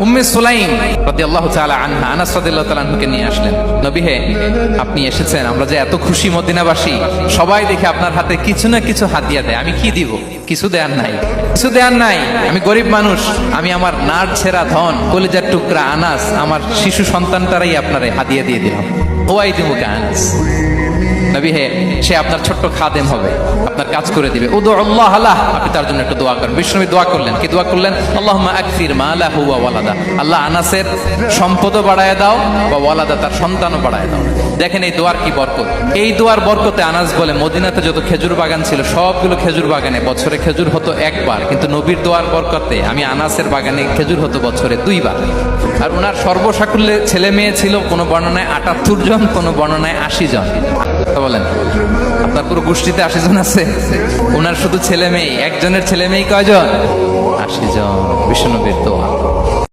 উম্মে সুলাইম রাদিয়াল্লাহু তাআলা আনহা, আনাস রাদিয়াল্লাহু নিয়ে আসলেন। নবী হে, আপনি এসেছেন, আমরা যে এত খুশি মদিনাবাসী, সবাই দেখে আপনার হাতে কিছু না কিছু হাদিয়া দেয়। আমি কি দিব? কিছু দেয়ার নাই। কিছু দেয়ার নাই। আমি গরিব মানুষ, আমি আমার নার ছেঁড়া ধন, কলিজার টুকরা আনাস, আমার শিশু সন্তানটারাই আপনারে হাদিয়া দিয়ে দিলাম। ওয়াই দিমুকে আনাস। নবী হে, সে আপনার ছোট্ট খাদেম হবে, আপনার কাজ করে দিবে। উদু আল্লাহ আল্লাহ আপনি তার জন্য একটু দোয়া করেন। বিষ্ণু দোয়া করলেন। কি দোয়া করলেন? আল্লাহ আকফির মা আলা হুয়া ওয়ালাদা। আল্লাহ আনাসের সম্পদও বাড়ায় দাও বা ওয়ালাদা তার সন্তানও বাড়ায় দাও। দেখেন এই দোয়ার কি বরকত? এই দোয়ার বরকতে আনাস বলে, মদিনাতে যত খেজুর বাগান ছিল, সবগুলো খেজুর বাগানে বছরে খেজুর হতো একবার। কিন্তু নবীর দোয়ার বরকতে আমি আনাসের বাগানে খেজুর হতো বছরে দুইবার। আর ওনার সর্বসাকুল্যে ছেলে মেয়ে ছিল, কোনো বর্ণনায় আটাত্তর জন, কোনো বর্ণনায় আশি জন। বলেন, আপনার পুরো গোষ্ঠীতে আশি জন আছে? ওনার শুধু ছেলে মেয়ে একজনের ছেলে মেয়ে কয়জন? আশি জন বিষ্ণুবীর দোয়া।